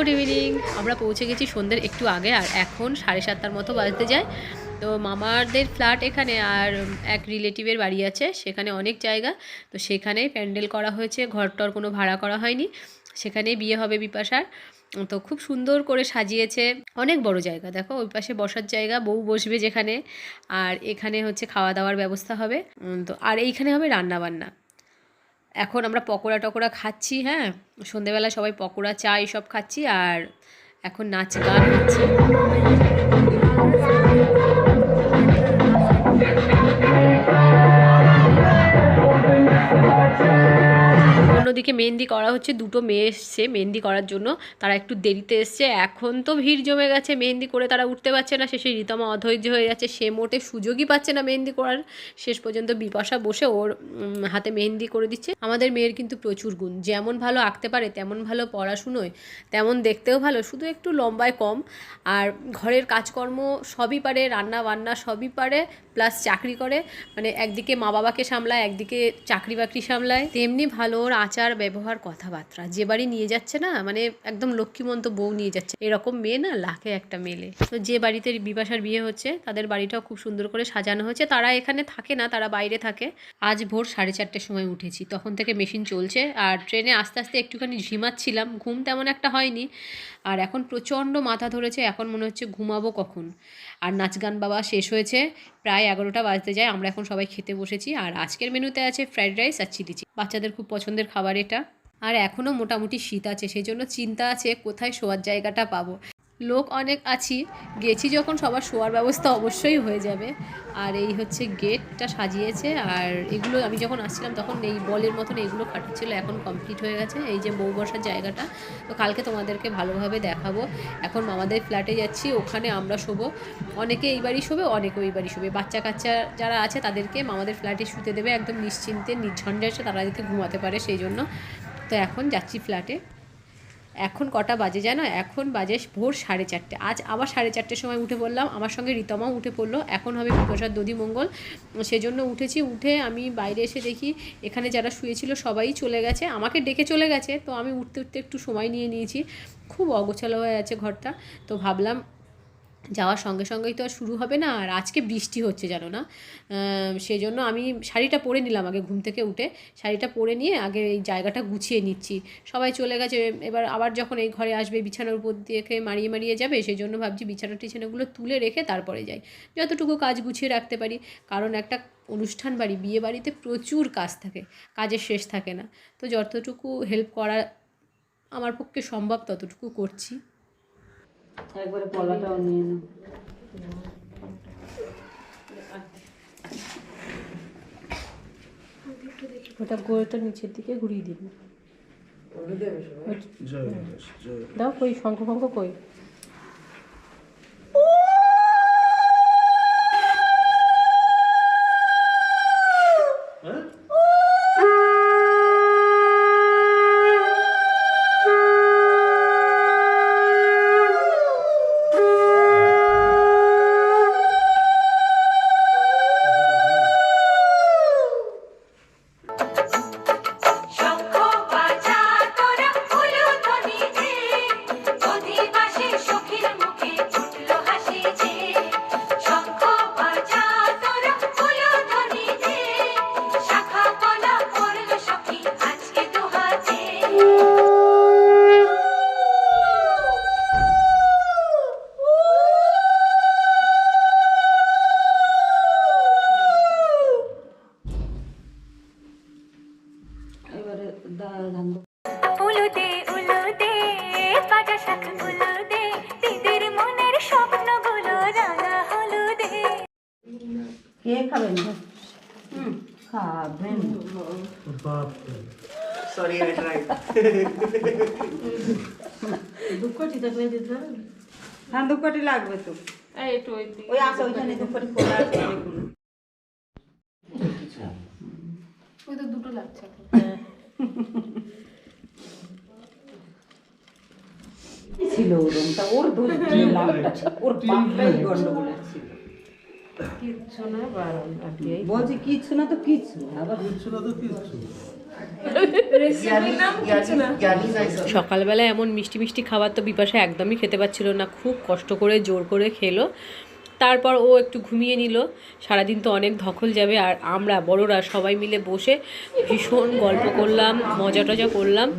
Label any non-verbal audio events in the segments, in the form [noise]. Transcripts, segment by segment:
Good evening. আমরা পৌঁছে গেছি সন্ধ্যের একটু আগে আর এখন সাড়ে সাতটার মতো বাজতে যায়। তো মামাদের ফ্ল্যাট এখানে আর এক রিলেটিভের বাড়ি আছে, সেখানে অনেক জায়গা। তো সেখানেই প্যান্ডেল করা হয়েছে, ঘরটর কোনো ভাড়া করা হয়নি। সেখানেই বিয়ে হবে বিপাশার। তো খুব সুন্দর করে সাজিয়েছে। অনেক বড় জায়গা, দেখো, ওই পাশে বসার জায়গা, বউ বসবে যেখানে। আর এখানে হচ্ছে খাওয়া দাওয়ার ব্যবস্থা হবে। তো, আর এইখানে হবে রান্না বান্না এখন আমরা পকোড়া টকোড়া খাচ্ছি হ্যাঁ? সন্ধেবেলা সবাই পকোড়া, চা এসব খাচ্ছি আর এখন নাচ গান হচ্ছে। অন্যদিকে মেহেন্দি করা হচ্ছে, দুটো মেয়ে এসছে মেহেন্দি করার জন্য। তারা একটু দেরিতে এসছে, এখন তো ভিড় জমে গেছে, মেহেন্দি করে তারা উঠতে পারছে না। শেষে রীতমা অধৈর্য হয়ে যাচ্ছে, সে মোটে সুযোগই পাচ্ছে না মেহেন্দি করার। শেষ পর্যন্ত বিপাশা বসে ওর হাতে মেহেন্দি করে দিচ্ছে। আমাদের মেয়ের কিন্তু প্রচুর গুণ, যেমন ভালো আঁকতে পারে, তেমন ভালো পড়াশুনোয়, তেমন দেখতেও ভালো, শুধু একটু লম্বায় কম। আর ঘরের কাজকর্ম সবই পারে, রান্না বান্না সবই পারে প্লাস চাকরি করে। মানে একদিকে মা বাবাকে সামলায়, একদিকে চাকরি বাকরি সামলায়। তেমনি ভালো ওর আচার ব্যবহার কথাবার্তা। যে বাড়ি নিয়ে যাচ্ছে না মানে একদম লক্ষ্মীমন্ত বউ নিয়ে যাচ্ছে। এরকম মেয়ে না, লাখে একটা মেলে। তো যে বাড়িতে বিপাশার বিয়ে হচ্ছে, তাদের বাড়িটাও খুব সুন্দর করে সাজানো হয়েছে তারা এখানে থাকে না, তারা বাইরে থাকে। আজ ভোর সাড়ে চারটের সময় উঠেছি। তখন থেকে মেশিন চলছে আর ট্রেনে আস্তে আস্তে একটুখানি ঝিমাচ্ছিলাম। ঘুম তেমন একটা হয়নি। আর এখন প্রচণ্ড মাথা ধরেছে। এখন মনে হচ্ছে ঘুমাবো কখন? আর নাচ গান বাবা শেষ হয়েছে। প্রায় এগারোটা বাজতে যায়। আমরা এখন সবাই খেতে বসেছি। আর আজকের মেনুতে আছে ফ্রাইড রাইস আর চিলি বাচ্চাদের খুব পছন্দের খাবার এটা। আর এখনও মোটামুটি শীত আছে, সেই জন্য চিন্তা আছে কোথায় শোয়ার জায়গাটা পাবো। লোক অনেক আছি, গেছি যখন সবার শোয়ার ব্যবস্থা অবশ্যই হয়ে যাবে। আর এই হচ্ছে গেটটা সাজিয়েছে, আর এগুলো আমি যখন আসছিলাম তখন এই বলের মতন এইগুলো কাটাচ্ছিল এখন কমপ্লিট হয়ে গেছে। এই যে বউ বসার জায়গাটা, তো কালকে তোমাদেরকে ভালোভাবে দেখাবো। এখন মামাদের ফ্ল্যাটে যাচ্ছি, ওখানে আমরা শোবো। অনেকে এই বাড়ি শোবে অনেকে ওই বাড়ি শোবে। বাচ্চা কাচ্চা যারা আছে তাদেরকে মামাদের ফ্ল্যাটে শুতে দেবে, একদম নিশ্চিন্তে, নির্ঝঞ্ঝাসে তারা যাতে ঘুমাতে পারে সেই জন্য। তো এখন যাচ্ছি ফ্ল্যাটে। এখন কটা বাজে জানো? এখন বাজে ভোর সাড়ে চারটে। আজ আবার সাড়ে চারটের সময় উঠে পড়লাম। আমার সঙ্গে রীতমাও উঠে পড়ল। এখন হবে প্রসাদ দধি মঙ্গল। সেজন্য উঠেছি। উঠে আমি বাইরে এসে দেখি এখানে যারা শুয়েছিল সবাই চলে গেছে। আমাকে ডেকে চলে গেছে। তো আমি উঠতে উঠতে একটু সময় নিয়ে নিয়েছি। খুব অগোছালো হয়ে আছে ঘরটা। তো ভাবলাম যাওয়ার সঙ্গে সঙ্গেই তো আর শুরু হবে না আর আজকে বৃষ্টি হচ্ছে জানো না। আহ, সেই জন্য আমি শাড়িটা পরে নিলাম আগে ঘুম থেকে উঠে। শাড়িটা পরে নিয়ে আগে এই জায়গাটা গুছিয়ে নিচ্ছি। সবাই চলে গেছে এবার আবার যখন এই ঘরে আসবে বিছানার উপর দিয়ে মারিয়ে মারিয়ে যাবে সেই জন্য ভাবছি বিছানা টিছানাগুলো তুলে রেখে তারপরে যাই। যতটুকু কাজ গুছিয়ে রাখতে পারি কারণ একটা অনুষ্ঠান বাড়ি বিয়ে বাড়িতে প্রচুর কাজ থাকে কাজের শেষ থাকে না। তো যতটুকু হেল্প করা আমার পক্ষে সম্ভব ততটুকু করছি। একবারে কলাটাও নিয়ে নাও। ওটা গোড়াটা নিচের দিকে ঘুরিয়ে দিন দাও কই শঙ্খ ফঙ্খ কই? কে খাবেন. হ্যাঁ দু লাগবে তো। ওই আছে ওইখানে দু কোটি খোলা আছে অনেকগুলো। ছিল ওরমটা ওর দোষ লাভটা ছিল। ওর বাপটাই গন্ডগোলের বলছি কিচ্ছু না তো কিচ্ছু। আবার কিচ্ছু না তো কিচ্ছু। সকালবেলা এমন মিষ্টি মিষ্টি খাবার তো বিপাশা একদমই খেতে পাচ্ছিল না। খুব কষ্ট করে জোর করে খেলো। তারপর ও একটু ঘুমিয়ে নিল। সারাদিন তো অনেক ধকল যাবে আর আমরা বড়রা সবাই মিলে বসে ভীষণ গল্প করলাম মজা টজা করলাম। [laughs]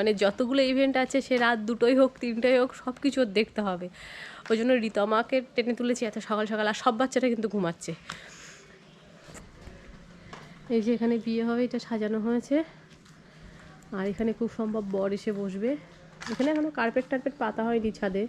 মানে যতগুলো ইভেন্ট আছে, সে রাত দুটোই হোক, তিনটেই হোক সব কিছু ওর দেখতে হবে। ওই জন্য রীতমাকে টেনে তুলেছি, এত সকাল সকাল, আর সব বাচ্চাটা কিন্তু ঘুমাচ্ছে। এই যে এখানে বিয়ে হবে, এটা সাজানো হয়েছে। আর এখানে খুব সম্ভব বর এসে বসবে। এখানে এখনও কার্পেট টার্পেট পাতা হয়নি ছাদে।